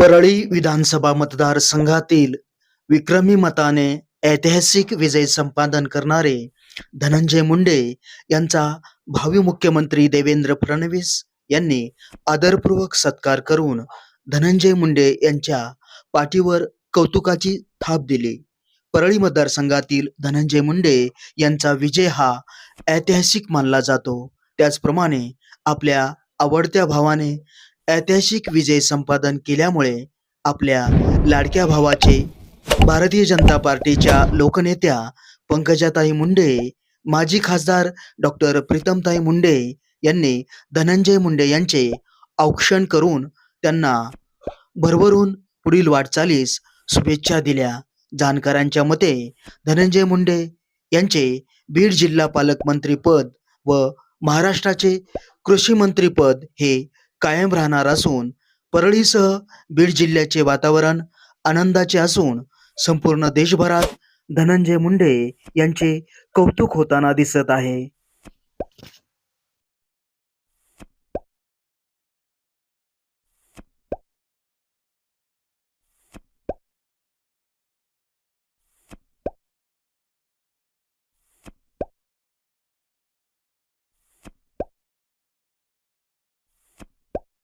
परळी विधानसभा मतदारसंघातील विक्रमी मताने ऐतिहासिक विजय संपादन करणारे धनंजय मुंडे यांचा भावी मुख्यमंत्री देवेंद्र फडणवीस यांनी आदरपूर्वक सत्कार करून धनंजय मुंडे यांच्या पाठीवर कौतुकाची थाप दिली. परळी मतदारसंघातील धनंजय मुंडे यांचा विजय हा ऐतिहासिक मानला जातो. त्याचप्रमाणे आपल्या आवडत्या भावाने ऐतिहासिक विजय संपादन केल्यामुळे आपल्या लाडक्या भावाचे भारतीय जनता पार्टीच्या लोकनेत्या पंकजाताई मुंडे माजी खासदार डॉक्टर प्रीतमताई मुंडे यांनी धनंजय मुंडे यांचे औक्षण करून त्यांना भरभरून पुढील वाटचालीस शुभेच्छा दिल्या. जाणकारांच्या मते धनंजय मुंडे यांचे बीड जिल्हा पालकमंत्री पद व महाराष्ट्राचे कृषी मंत्री पद हे कायम राहणार असून परळीसह बीड जिल्ह्याचे वातावरण आनंदाचे असून संपूर्ण देशभरात धनंजय मुंडे यांचे कौतुक होताना दिसत आहे.